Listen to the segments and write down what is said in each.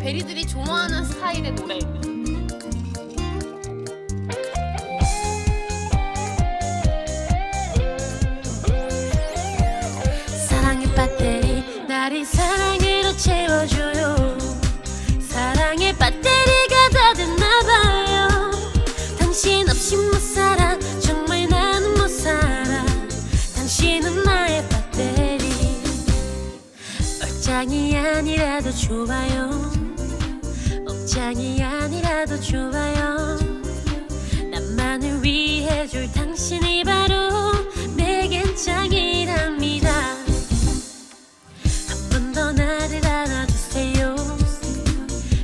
베리들이 좋아하는 스타일의 노래. 사랑의 배터리 나를 사랑으로 채워줘요. 사랑의 배터리가 다 됐나봐요. 당신 없이 못 살아 얼짱이 아니라도 좋아요. 억 장이 아니라도 좋아요. 나만을 위해 줄 당신이 바로 내겐 짱이랍니다. 한 번 더 나를 안아주세요.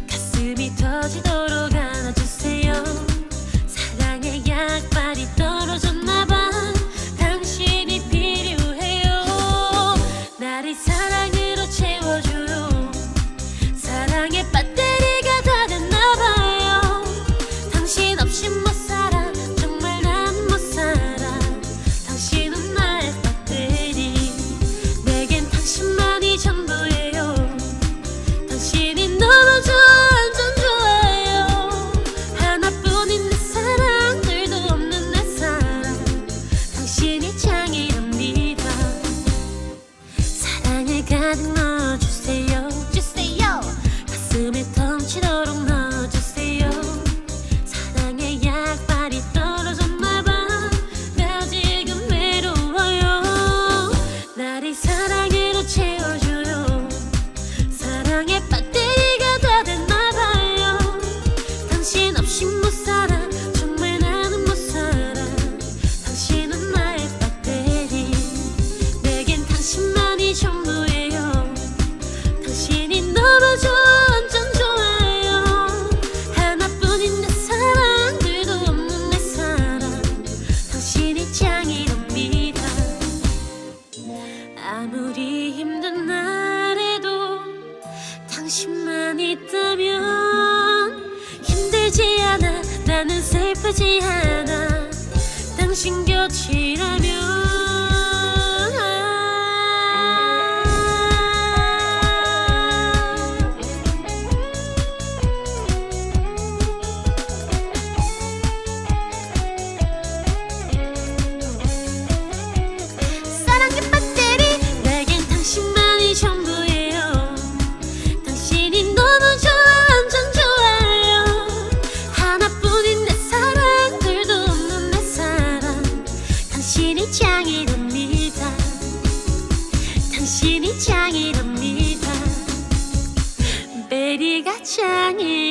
가슴이 터지도록 가득 넣어주세요. 주세요. 가슴에 덩치도록 넣어 힘든 날에도 당신만 있다면 힘들지 않아. 나는 슬프지 않아. 당신 곁이라 진심이 짱이랍니다. 베리가 짱이랍니다